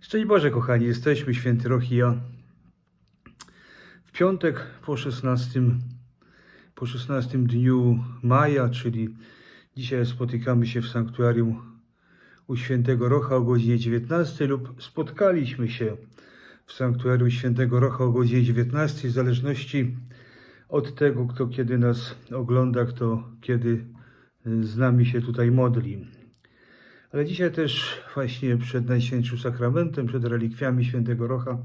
Szczęść Boże, kochani, jesteśmy, święty Roch i ja. W piątek po 16, po 16 dniu maja, czyli dzisiaj spotykamy się w sanktuarium u świętego Rocha o godzinie 19 lub spotkaliśmy się w sanktuarium świętego Rocha o godzinie 19, w zależności od tego, kto kiedy nas ogląda, kto kiedy z nami się tutaj modli. Ale dzisiaj też właśnie przed Najświętszym Sakramentem, przed relikwiami Świętego Rocha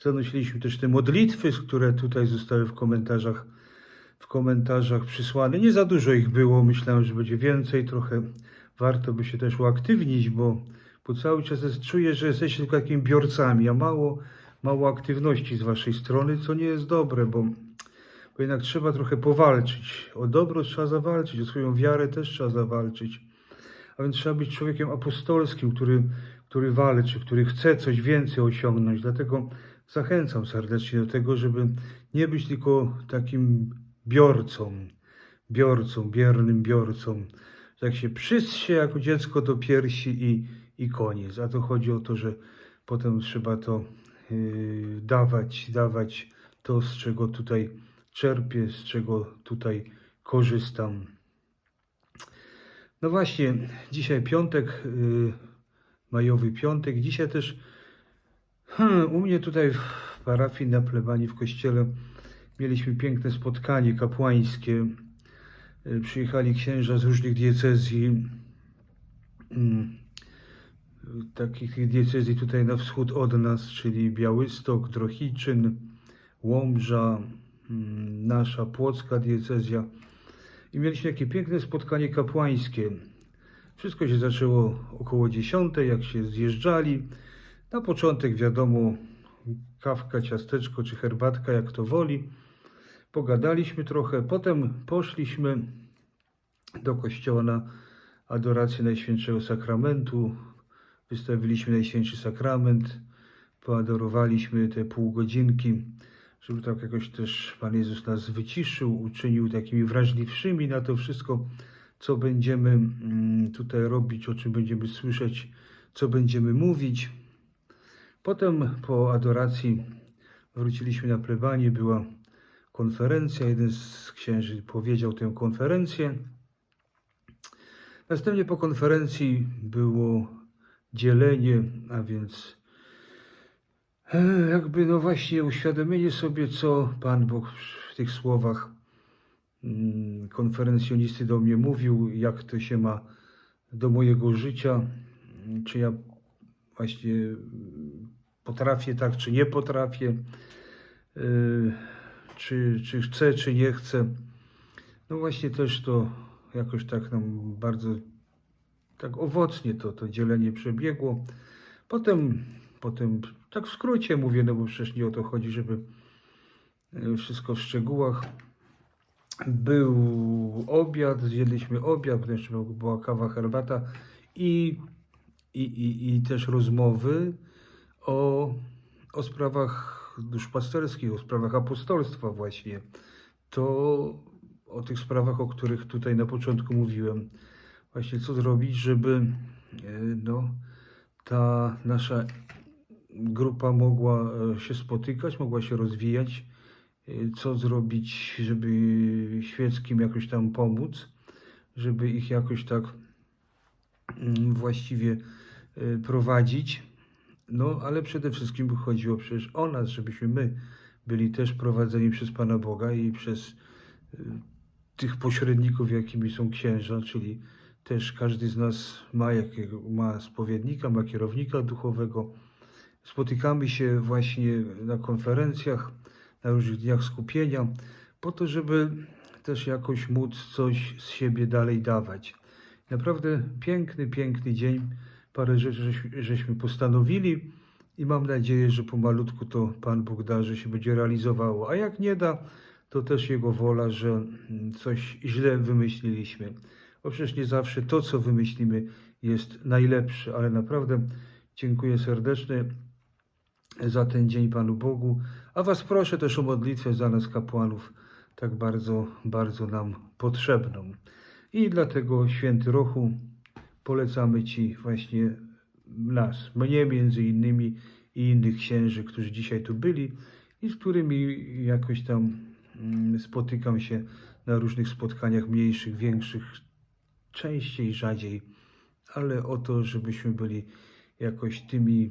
zanosiliśmy też te modlitwy, które tutaj zostały w komentarzach, w komentarzach przysłane. Nie za dużo ich było, myślałem, że będzie więcej, trochę warto by się też uaktywnić, bo, bo cały czas czuję, że jesteście tylko takimi biorcami, a mało, mało aktywności z waszej strony, co nie jest dobre, bo, bo jednak trzeba trochę powalczyć. O dobro trzeba zawalczyć, o swoją wiarę też trzeba zawalczyć. A więc trzeba być człowiekiem apostolskim, który, który walczy, który chce coś więcej osiągnąć. Dlatego zachęcam serdecznie do tego, żeby nie być tylko takim biorcą, biorcą, biernym biorcą. Tak się przyst się jako dziecko do piersi i, i koniec. A to chodzi o to, że potem trzeba to yy, dawać, dawać to, z czego tutaj czerpię, z czego tutaj korzystam. No właśnie, dzisiaj piątek, y, majowy piątek. Dzisiaj też hmm, u mnie tutaj w parafii na plebanii w kościele mieliśmy piękne spotkanie kapłańskie. Y, Przyjechali księża z różnych diecezji, mm, takich diecezji tutaj na wschód od nas, czyli Białystok, Drohiczyn, Łomża, mm, nasza płocka diecezja. I mieliśmy takie piękne spotkanie kapłańskie. Wszystko się zaczęło około 10, jak się zjeżdżali. Na początek, wiadomo, kawka, ciasteczko czy herbatka, jak to woli. Pogadaliśmy trochę, potem poszliśmy do kościoła na adorację Najświętszego Sakramentu. Wystawiliśmy Najświętszy Sakrament, poadorowaliśmy te pół godzinki, żeby tak jakoś też Pan Jezus nas wyciszył, uczynił takimi wrażliwszymi na to wszystko, co będziemy mm, tutaj robić, o czym będziemy słyszeć, co będziemy mówić. Potem po adoracji wróciliśmy na plebanię, była konferencja, jeden z księży powiedział tę konferencję. Następnie po konferencji było dzielenie, a więc jakby no właśnie uświadomienie sobie, co Pan Bóg w tych słowach mm, konferencjonisty do mnie mówił, jak to się ma do mojego życia, czy ja właśnie mm, potrafię tak, czy nie potrafię, y, czy, czy chcę, czy nie chcę. No właśnie też to jakoś tak nam bardzo tak owocnie to, to dzielenie przebiegło. Potem, potem, tak w skrócie mówię, no bo przecież nie o to chodzi, żeby y, wszystko w szczegółach. Był obiad, zjedliśmy obiad, potem jeszcze była kawa, herbata i, i, i, i też rozmowy o, o sprawach duszpasterskich, o sprawach apostolstwa właśnie. To o tych sprawach, o których tutaj na początku mówiłem. Właśnie co zrobić, żeby e, no, ta nasza grupa mogła e, się spotykać, mogła się rozwijać. E, Co zrobić, żeby świeckim jakoś tam pomóc, żeby ich jakoś tak mm, właściwie e, prowadzić. No, ale przede wszystkim chodziło przecież o nas, żebyśmy my byli też prowadzeni przez Pana Boga i przez tych pośredników, jakimi są księża, czyli też każdy z nas ma, jakiego, ma spowiednika, ma kierownika duchowego. Spotykamy się właśnie na konferencjach, na różnych dniach skupienia, po to, żeby też jakoś móc coś z siebie dalej dawać. Naprawdę piękny, piękny dzień. Parę rzeczy żeśmy, postanowili i mam nadzieję, że pomalutku to Pan Bóg da, że się będzie realizowało. A jak nie da, to też Jego wola, że coś źle wymyśliliśmy. Bo przecież nie zawsze to, co wymyślimy, jest najlepsze, ale naprawdę dziękuję serdecznie za ten dzień Panu Bogu. A Was proszę też o modlitwę za nas kapłanów, tak bardzo, bardzo nam potrzebną. I dlatego, święty Rochu, polecamy Ci właśnie nas, mnie między innymi i innych księży, którzy dzisiaj tu byli i z którymi jakoś tam mm, spotykam się na różnych spotkaniach mniejszych, większych, częściej, rzadziej, ale o to, żebyśmy byli jakoś tymi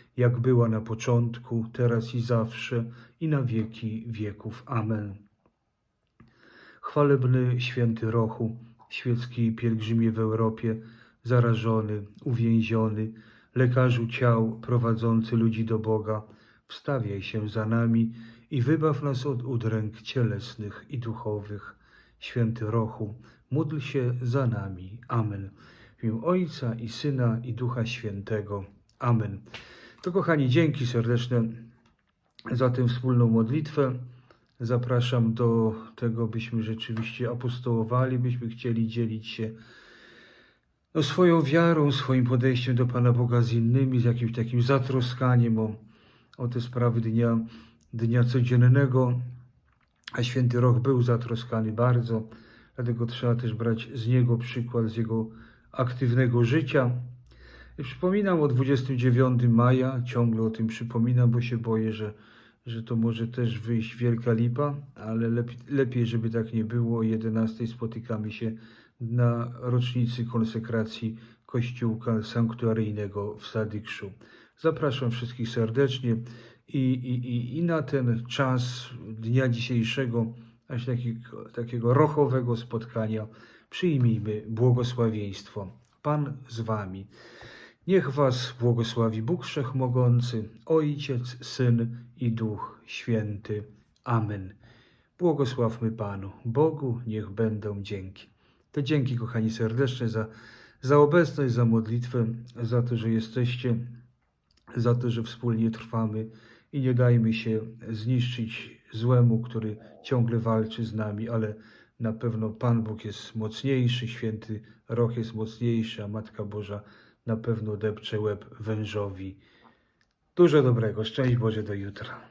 jak była na początku, teraz i zawsze, i na wieki wieków. Amen. Chwalebny święty Rochu, świecki pielgrzymie w Europie, zarażony, uwięziony, lekarzu ciał prowadzący ludzi do Boga, wstawiaj się za nami i wybaw nas od udręk cielesnych i duchowych. Święty Rochu, módl się za nami. Amen. W imię Ojca i Syna i Ducha Świętego. Amen. To kochani, dzięki serdeczne za tę wspólną modlitwę. Zapraszam do tego, byśmy rzeczywiście apostołowali, byśmy chcieli dzielić się no, swoją wiarą, swoim podejściem do Pana Boga z innymi, z jakimś takim zatroskaniem o, o te sprawy dnia, dnia codziennego. A święty Roch był zatroskany bardzo, dlatego trzeba też brać z niego przykład, z jego aktywnego życia. Przypominam o 29 maja, ciągle o tym przypominam, bo się boję, że, że to może też wyjść wielka lipa, ale lepiej, lepiej żeby tak nie było. O 11 spotykamy się na rocznicy konsekracji kościółka sanktuaryjnego w Sadykszu. Zapraszam wszystkich serdecznie i, i, i, i na ten czas dnia dzisiejszego, aż takiego, takiego rochowego spotkania, przyjmijmy błogosławieństwo. Pan z wami. Niech was błogosławi Bóg Wszechmogący, Ojciec, Syn i Duch Święty. Amen. Błogosławmy Panu. Bogu niech będą dzięki. To dzięki, kochani, serdeczne za, za obecność, za modlitwę, za to, że jesteście, za to, że wspólnie trwamy i nie dajmy się zniszczyć złemu, który ciągle walczy z nami, ale na pewno Pan Bóg jest mocniejszy, święty Roch jest mocniejszy, a Matka Boża na pewno depcze łeb wężowi. Dużo dobrego. Szczęść Boże do jutra.